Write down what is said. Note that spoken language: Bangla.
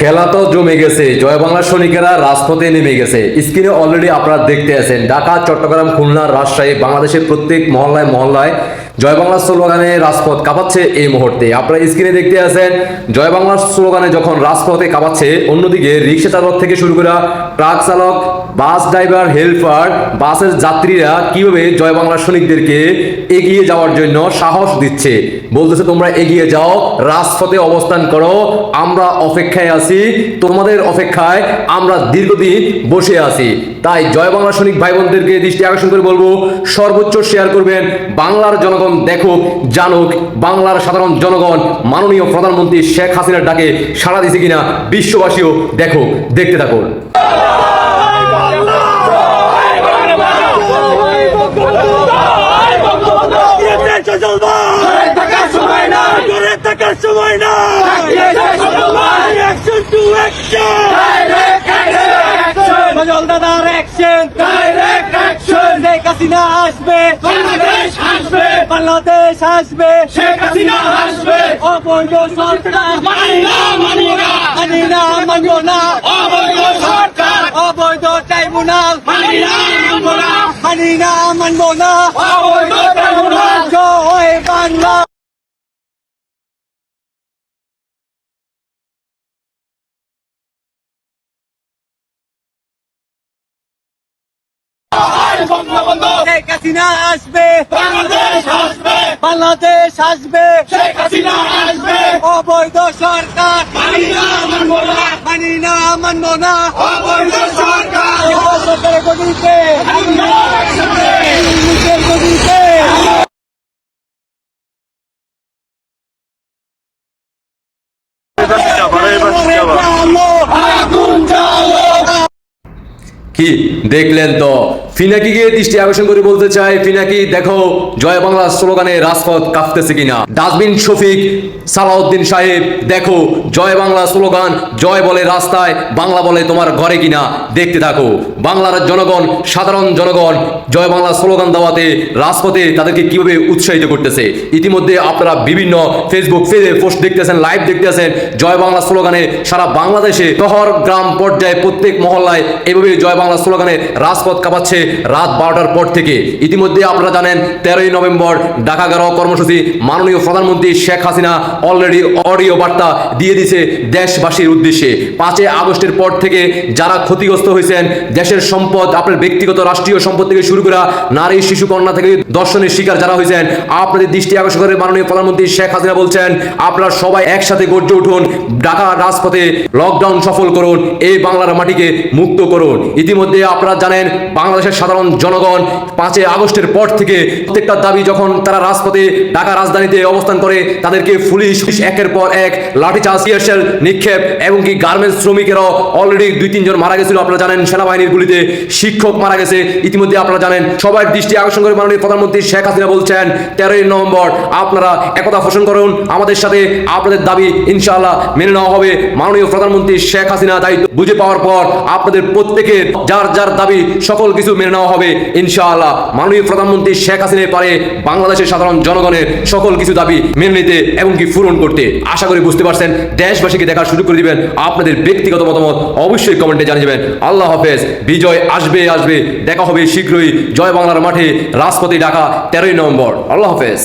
খেলা তো জমে গেছে, জয় বাংলা সৈনিকেরা রাজপথে নেমে গেছে। স্ক্রিনে অলরেডি আপনারা দেখতে আছেন, ঢাকা, চট্টগ্রাম, খুলনা, রাজশাহী, বাংলাদেশের প্রত্যেক মহল্লায় মহল্লায় জয় বাংলা স্লোগানে রাজপথ কাঁপাচ্ছে এই মুহূর্তে। আপনারা স্ক্রিনে দেখতে আছেন, জয় বাংলা স্লোগানে যখন রাজপথে কাঁপাচ্ছে, অন্যদিকে রিক্সা চালক থেকে শুরু করে ট্রাক চালক, বাস ড্রাইভার, হেল্পার, বাসের যাত্রীরা কীভাবে জয় বাংলা সৈনিকদেরকে এগিয়ে যাওয়ার জন্য সাহস দিচ্ছে? বলতেছে, তোমরা এগিয়ে যাও, রাজপথে অবস্থান করো, আমরা অপেক্ষায় আছি, তোমাদের অপেক্ষায় আমরা দীর্ঘদিন বসে আছি। তাই জয় বাংলা সৈনিক ভাই বোনদেরকে দৃষ্টি আকর্ষণ করে বলব, সর্বোচ্চ শেয়ার করবেন বাংলার জনগণ দেখুক জানুক বাংলার সাধারণ জনগণ মাননীয় প্রধানমন্ত্রী শেখ হাসিনার ডাকে সাড়া দিছে কিনা বিশ্ববাসীও দেখুক দেখতে থাকুন সময় না অ্যাকশন টু অ্যাকশন দাদার action direct action Sheikh Hasina আসবে বাংলাদেশ আসবে বাংলাদেশ আসবে। শেখ হাসিনা আসবে। অবৈধ সরকার। মানি না মানব না মানি না। মানব না অবৈধ সরকার। অবৈধ ট্রাইব্যুনাল। মানি না মানব না। মানি না মানব না। অবৈধ ট্রাইব্যুনাল। জয় বাংলা। শেখ হাসিনা আসবে। বাংলাদেশ আসবে। বাংলাদেশ আসবে। শেখ হাসিনা আসবে। অবৈধ সরকার। মানি না মানব না। মানি না মানব না। অবৈধ সরকার। সরকারের গদিতে। নিজের গদিতে। কি দেখলেন তো? ফিনাকিকে দৃষ্টি আকর্ষণ করে বলতে চাই ফিনাকি, দেখো, জয় বাংলা স্লোগানে রাজপথ কাঁপতেছে কিনা? ডাস্টবিন শফিক সালাউদ্দিন সাহেব, দেখো, জয় বাংলা স্লোগান, জয় বলে রাস্তায়, বাংলা বলে তোমার ঘরে কিনা? দেখতে থাকো, বাংলার জনগণ, সাধারণ জনগণ, জয় বাংলা স্লোগান দেওয়াতে রাজপথে তাদেরকে কীভাবে উৎসাহিত করতেছে? ইতিমধ্যে আপনারা বিভিন্ন ফেসবুক পেজে পোস্ট দেখতেছেন লাইভ দেখতেছেন, জয় বাংলা স্লোগানে সারা বাংলাদেশে শহর, গ্রাম, পর্যায়ে প্রত্যেক মহল্লায় এভাবে জয় বাংলা স্লোগানে রাজপথ কাঁপাচ্ছে। রাত বারোটার পর থেকে। ইতিমধ্যে আপনারা জানেন, তেরোই নভেম্বর ঢাকা কর্মসূচি মাননীয় প্রধানমন্ত্রী শেখ হাসিনা অলরেডি অডিও বার্তা দিয়ে দিছে দেশবাসীর উদ্দেশ্যে। পাঁচই আগস্টের পর থেকে যারা ক্ষতিগ্রস্ত হয়েছেন, দেশের সম্পদ, আপনার ব্যক্তিগত রাষ্ট্রীয় সম্পদ থেকে শুরু করা নারী, শিশু, কন্যা থেকে দর্শনের শিকার যারা হয়েছেন, আপনাদের দৃষ্টি আকর্ষণ করে মাননীয় প্রধানমন্ত্রী শেখ হাসিনা বলছেন, আপনারা সবাই একসাথে গর্জে উঠুন, ঢাকা রাজপথে লকডাউন সফল করুন, এই বাংলার মাটিকে মুক্ত করুন। ইতিমধ্যে আপনারা জানেন, বাংলাদেশের সাধারণ জনগণ পাঁচই আগস্টের পর থেকে প্রত্যেকটা দাবি যখন তারা রাজপথে ঢাকা রাজধানীতে অবস্থান করে, তাদেরকে পুলিশ একের পর এক লাঠিচার্জ টিয়ারশেল নিক্ষেপ এবং কি গার্মেন্টস শ্রমিকেরাও অলরেডি দুই, তিনজন মারা গেছিল। আপনারা জানেন সেনাবাহিনীর গুলিতে শিক্ষক মারা গেছে। ইতিমধ্যে আপনারা জানেন সবার দৃষ্টি আকর্ষণ করে মাননীয় প্রধানমন্ত্রী শেখ হাসিনা বলছেন, তেরোই নভেম্বর আপনারা একতা পোষণ করুন। আমাদের সাথে আপনাদের দাবি ইনশাআল্লাহ মেনে নেওয়া হবে। মাননীয় প্রধানমন্ত্রী শেখ হাসিনা দায়িত্ব বুঝে পাওয়ার পর আপনাদের প্রত্যেকের যার যার দাবি সকল কিছু মেনে নেওয়া হবে, ইনশাআল্লাহ। মাননীয় প্রধানমন্ত্রী শেখ হাসিনা পারে বাংলাদেশের সাধারণ জনগণের সকল কিছু দাবি মেনে নিতে এবং কি পূরণ করতে। আশা করি বুঝতে পারছেন, দেশবাসীকে দেখা শুরু করে দিবেন আপনাদের ব্যক্তিগত মতামত অবশ্যই কমেন্টে জানিয়ে দেবেন আল্লাহ হাফেজ, বিজয় আসবে আসবে। দেখা হবে শীঘ্রই। জয় বাংলার মাঠে, রাজপথে ঢাকা, তেরোই নভেম্বর। আল্লাহ হাফেজ।